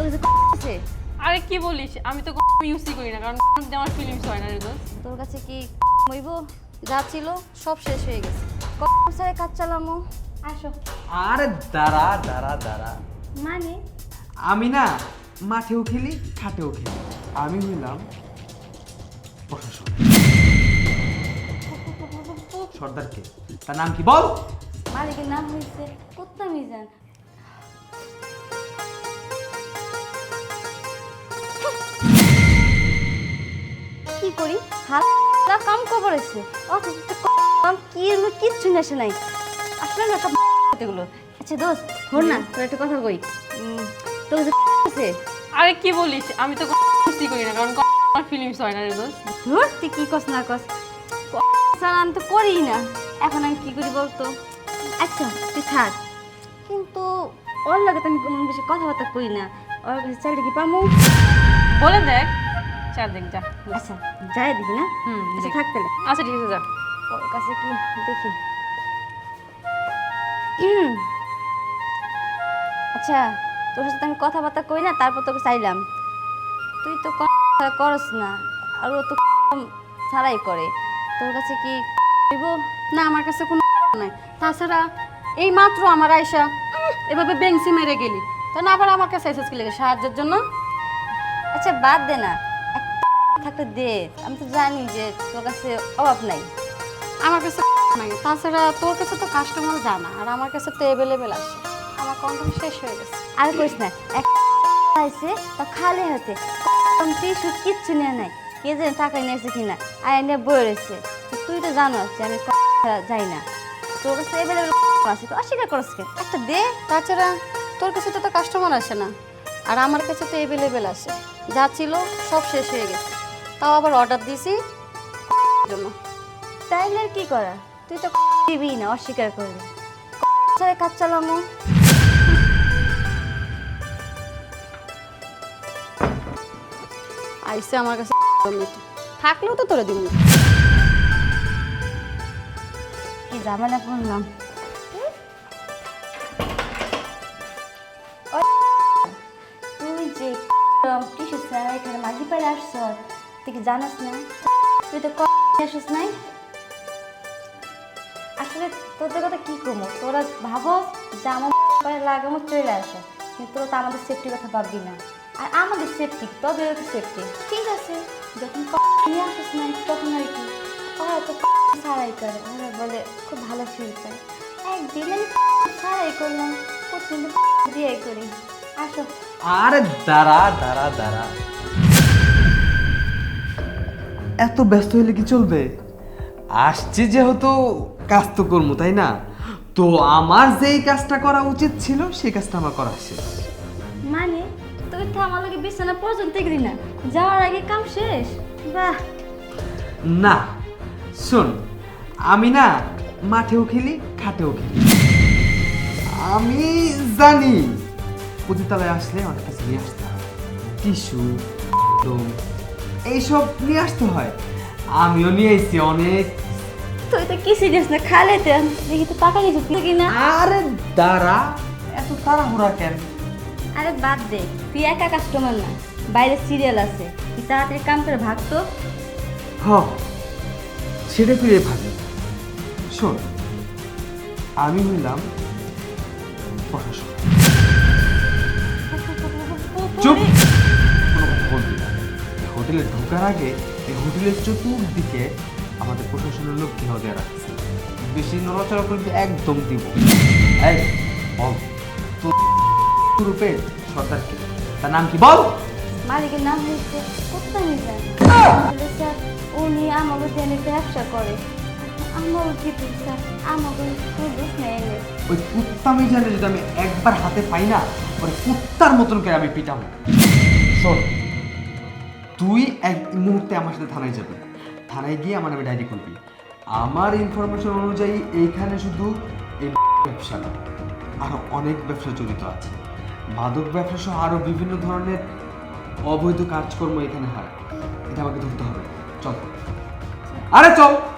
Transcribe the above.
তোর কাছে আছে আরে কি বলিস? আমি তো ইউজই করি না কারণ আমার ফিলিংস হয় না রে দোস্ত। তোর কাছে কি হইব? যা ছিল সব শেষ হয়ে গেছে। সারে কাজ চালামো? আসো। আরে দাঁড়া দাঁড়া দাঁড়া। মানে? আমি না মাঠেও খেলি খাটেও খেলি আমি হইলাম প্রশাসক। সর্দারকে। তার নাম কি? বল। মালিকের নাম হয়েছে কুত্তা মিজান। করি? হালা কাম করেছে অথচ কাম কি মধ্যে কিচ্ছু নেশে নাই। আসলে না সব এগুলো। আচ্ছা দোস্ত হর না তোর একটা কথা কই। তোর আছে। আরে কি বলিস? আমি তো ইউজই করি না কারণ আমার ফিলিংস হয় না রে দোস্ত। ধর তুই কি কস না কস। স্যার আমি তো করি না। এখন আমি কি করি বলতো? আচ্ছা তুই থাক। কিন্তু ওর লাগে তো আমি বেশি কথাবার্তা করি না। ওর কাছে চাইলে কি পামু? বলে দেখ চার দেখ যা আচ্ছা যাই দেখি না? হুম, আচ্ছা দেখ। থাক তাহলে আচ্ছা ঠিক আছে যা। ওর কাছে কি? দেখি। আচ্ছা তোর সাথে আমি কথাবার্তা কই না তারপর তোকে চাইলাম। তুই তো করস না আর ও তো ছাড়াই করে। তোর কাছে কি দিব? না আমার কাছে কোনো নাই। তাছাড়া এই মাত্র আমার আয়সা এভাবে বেংসি মেরে গেলি। তা না আবার আমার কাছে এসেছিস সাহায্যের জন্য? আচ্ছা বাদ দে না। থাকলে দে আমি তো জানি যে তোর কাছে অভাব নাই। আমার কাছে নাই। তাছাড়া তোর কাছে তো কাস্টমার জানা আর আমার কাছে তো অ্যাভেলেবেল আসে আমার কন্ট্যাক্ট শেষ হয়ে গেছে। আর কইস না এক আইছে তা খালি হাতে টিস্যু কিচ্ছু নিয়ে নাই। কে জানে টাকা নিয়েছে কিনা আর এনে বই রয়েছে। তুই তো জানো যে আমি যাই না। তোর কাছে এভেলেবেল আছে তো অস্বীকার করস কে একটা দে। তাছাড়া তোর কাছে তো তো কাস্টমার আসে না আর আমার কাছে তো অ্যাভেলেবেল আসে যা ছিল সব শেষ হয়ে গেছে। তাও আবার অর্ডার দিছি। জন্য। তাইলে আর কি করা তুই তো দিবি না, অস্বীকার করবি। ছাড়া কাজ চালামো। আইসে আমার কাছে থাকলেও তো তোরে দিব কি ঝামেলা করলাম। তুই যে টিস্যু স্যার এখানে মাঝি পাড়ে আসছ? তুই কি জানাস না তুই তো আসিস নাই আসলে তোদের কথা কি করব তোরা ভাবো যে আমার লাগামো চলে আসো কিন্তু তোরা তো আমাদের সেফটির কথা ভাববি না আর আমাদের সেফটি তবে সেফটি ঠিক আছে যখন নিয়ে আসিস নাই তখন আর কি ওরা তো সারাই করে ওরা বলে খুব ভালো ফিল পায় একদিন আমি সারাই করলাম প্রতিদিন দিয়ে করি আসো আরে দাঁড়া দাঁড়া দাঁড়া এত ব্যস্ত হইলে কি চলবে? আসছি যেহেতু কাজ তো করব তাই না? তো আমার যেই কাজটা করা উচিত ছিল সেই কাজটা আমার করা শেষ। মানে? তুই তো আমার লাগে বিছানা পর্যন্ত গেলি না। যাওয়ার আগে কাম শেষ? বাহ! না শোন আমি না মাঠেও খেলি খাটেও খেলি। আমি জানি পতিতালয়ে আসলে অনেক কিছু নিয়ে আসতে টিস্যু এইসব নিয়ে আসতে হয়। আমিও নিয়ে এসেছি অনেক। তুই তো কি সিরিয়াস না? খালে তো দেখি তো টাকা নিয়েছিস তুই কি না? আরে দাঁড়া এত তাড়াহুড়া কেন? আরে বাদ দে তুই একা কাস্টমার না। বাইরে সিরিয়াল আছে। তুই তাড়াতাড়ি কাম করে ভাগতো হ সেটা তুই ভাবি শোন আমি হইলাম প্রশাসক চুপ। হোটেলে ঢোকার আগে এই হোটেলের চতুর্দিকে আমাদের প্রশাসনের লোক ঘেরাও দেওয়া রাখছে। বেশি নড়াচড়া করবি একদম দিব। এই বল। তোর রূপে সর্দারকে তার নাম কি? বল। মালিকের নাম হচ্ছে নিয়ে স্যার উনি আমাকে দেনে ব্যবসা করে। আমাকে কি স্যার? আমাকে নেই ওই কুত্তা মিজানে যদি আমি একবার হাতে পাই না ওই কুত্তার মতন করে আমি পিটাবো। শোন তুই এক মুহূর্তে আমার সাথে থানায় যাবি। থানায় গিয়ে আমার নামে ডায়েরি করবি। আমার ইনফরমেশন অনুযায়ী এইখানে শুধু এই ব্যবসা না আরও অনেক ব্যবসা জড়িত আছে। মাদক ব্যবসা সহ আরও বিভিন্ন ধরনের অবৈধ কাজকর্ম এখানে হয়। এটা আমাকে ধরতে হবে। চল। আরে চল!